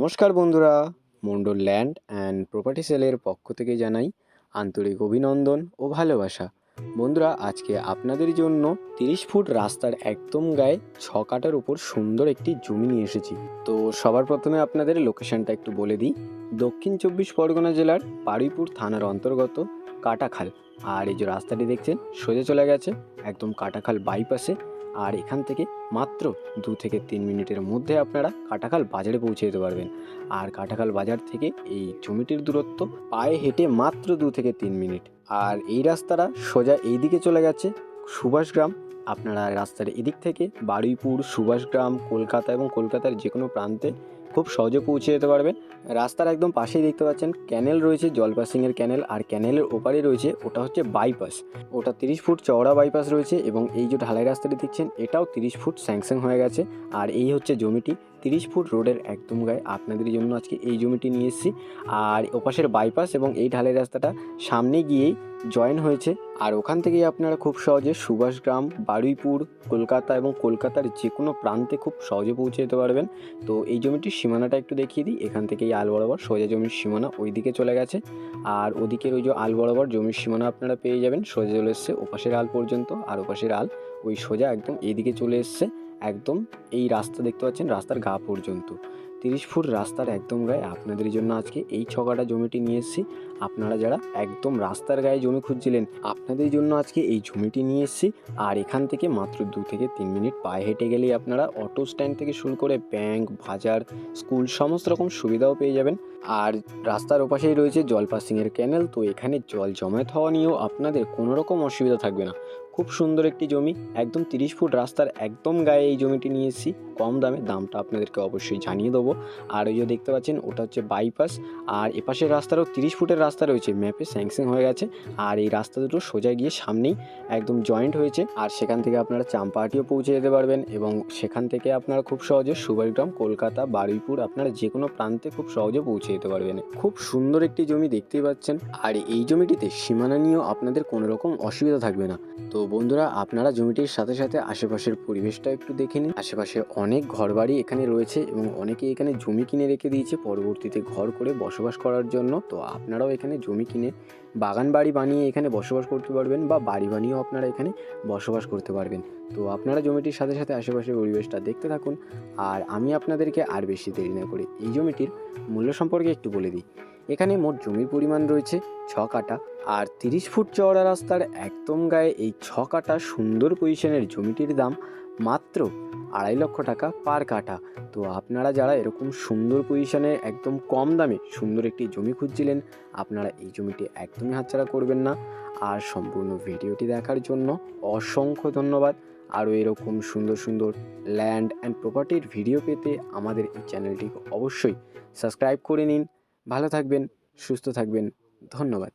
নমস্কার বন্ধুরা Mondal land and property সেলের পক্ষ থেকে জানাই আন্তরিক অভিনন্দন ও ভালোবাসা। বন্ধুরা, আজকে আপনাদের জন্য তিরিশ ফুট রাস্তার একদম গায়ে ছ কাটার উপর সুন্দর একটি জমি নিয়ে এসেছি। তো সবার প্রথমে আপনাদের লোকেশনটা একটু বলে দিই। দক্ষিণ চব্বিশ পরগনা জেলার পাড়িপুর থানার অন্তর্গত কাটাখাল। আর এই যে রাস্তাটি দেখছেন, সোজা চলে গেছে, একদম কাটাখাল বাইপাসে আর এখান থেকে মাত্র দু থেকে তিন মিনিটের মধ্যে আপনারা কাটাখাল বাজারে পৌঁছে যেতে পারবেন। আর কাটাখাল বাজার থেকে এই জমিটির দূরত্ব পায়ে হেঁটে মাত্র দু থেকে তিন মিনিট। আর এই রাস্তাটা সোজা এই দিকে চলে গেছে সুভাষগ্রাম আপনারা রাস্তার এদিক থেকে বারুইপুর সুভাষগ্রাম কলকাতা এবং কলকাতার যে কোনো প্রান্তে খুব সহজে পৌঁছে যেতে পারবেন রাস্তার একদম পাশেই দেখতে পাচ্ছেন ক্যানেল রয়েছে জলপাসিংয়ের ক্যানেল, আর ক্যানেলের ওপারে রয়েছে, ওটা হচ্ছে বাইপাস। ওটা তিরিশ ফুট চওড়া বাইপাস রয়েছে এবং এই যে ঢালাই রাস্তাটি দেখছেন, এটাও তিরিশ ফুট স্যাংশন হয়ে গেছে। আর এই হচ্ছে জমিটি, তিরিশ ফুট রোডের একদম গায়ে। আপনাদের জন্য আজকে এই জমিটি নিয়ে এসেছি। আর ওপাশের বাইপাস এবং এই ঢালাই রাস্তাটা সামনে গিয়েই জয়েন হয়েছে। আর ওখান থেকেই আপনারা খুব সহজে সুভাষগ্রাম, বারুইপুর, কলকাতা এবং কলকাতার যে কোনো প্রান্তে খুব সহজে পৌঁছে যেতে পারবেন। তো এই জমিটির সীমানাটা একটু দেখিয়ে দিই। এখান থেকেই আল বরাবর সোজা জমির সীমানা ওই দিকে চলে গেছে। আর ওদিকের ওই যে আল বরাবর জমির সীমানা আপনারা পেয়ে যাবেন। সোজা চলে এসছে ওপাশের আল পর্যন্ত। আর ওপাশের আল ওই সোজা একদম এইদিকে চলে এসছে। একদম এই রাস্তা দেখতে পাচ্ছেন রাস্তার গা পর্যন্ত। তিরিশ ফুট রাস্তার একদম গায়ে আপনাদের জন্য আজকে এই ছকাটা জমিটি নিয়ে এসেছি। আপনারা যারা একদম রাস্তার গায়ে জমি খুঁজছিলেন, আপনাদের জন্য আজকে এই জমিটি নিয়ে এসেছি। আর এখান থেকে মাত্র দু থেকে তিন মিনিট পায়ে হেঁটে গেলেই আপনারা অটো স্ট্যান্ড থেকে শুরু করে ব্যাংক, বাজার, স্কুল সমস্ত রকম সুবিধাও পেয়ে যাবেন। আর রাস্তার ওপাশেই রয়েছে জলপাসিংয়ের ক্যানেল, তো এখানে জল জমায়েত হওয়া নিয়েও আপনাদের কোনো রকম অসুবিধা থাকবে না। খুব সুন্দর একটি জমি, একদম তিরিশ ফুট রাস্তার একদম গায়ে এই জমিটি নিয়ে এসেছি কম দামে, দামটা আপনাদেরকে অবশ্যই জানিয়ে দেবো। আর ওই যে দেখতে পাচ্ছেন, ওটা হচ্ছে বাইপাস আর এপাশের রাস্তারও তিরিশ ফুটের রাস্তা রয়েছে ম্যাপে স্যাংশন হয়ে গেছে। আর এই রাস্তা দুটো সোজা গিয়ে সামনেই একদম জয়েন্ট হয়েছে, আর সেখান থেকে আপনারা চাম্পাহাটিও পৌঁছে যেতে পারবেন এবং সেখান থেকে আপনারা খুব সহজে সুভাষগ্রাম কলকাতা, বারুইপুর, আপনারা যে কোনো প্রান্তে খুব সহজে পৌঁছে যেতে পারবেন। খুব সুন্দর একটি জমি দেখতেই পাচ্ছেন। আর এই জমিটিতে সীমানা নিয়েও আপনাদের কোনো রকম অসুবিধা থাকবে না। তো বন্ধুরা, আপনারা জমিটির সাথে সাথে আশেপাশের পরিবেশটা একটু দেখে নিন। আশেপাশে অনেক ঘরবাড়ি এখানে রয়েছে এবং অনেকে এখানে জমি কিনে রেখে দিয়েছে পরবর্তীতে ঘর করে বসবাস করার জন্য। তো আপনারাও এখানে জমি কিনে বাগান বাড়ি বানিয়ে এখানে বসবাস করতে পারবেন বা বাড়ি বানিয়েও আপনারা এখানে বসবাস করতে পারবেন। তো আপনারা জমিটির সাথে সাথে আশেপাশের পরিবেশটা দেখতে থাকুন। আর আমি আপনাদেরকে আর বেশি দেরি না করে এই জমিটির মূল্য সম্পর্কে একটু বলে দিই। এখানে মোট জমির পরিমাণ রয়েছে ছ কাটা আর তিরিশ ফুট চওড়া রাস্তার একদম গায়ে এই ছ কাটা সুন্দর পজিশনের জমিটির দাম মাত্র আড়াই লক্ষ টাকা পার কাটা তো আপনারা যারা এরকম সুন্দর পজিশনে একদম কম দামে সুন্দর একটি জমি খুঁজছিলেন, আপনারা এই জমিটি একদমই হাতছাড়া করবেন না। আর সম্পূর্ণ ভিডিওটি দেখার জন্য অসংখ্য ধন্যবাদ। আরও এরকম সুন্দর সুন্দর ল্যান্ড অ্যান্ড প্রপার্টির ভিডিও পেতে আমাদের এই চ্যানেলটি অবশ্যই সাবস্ক্রাইব করে নিন। ভালো থাকবেন, সুস্থ থাকবেন। ধন্যবাদ।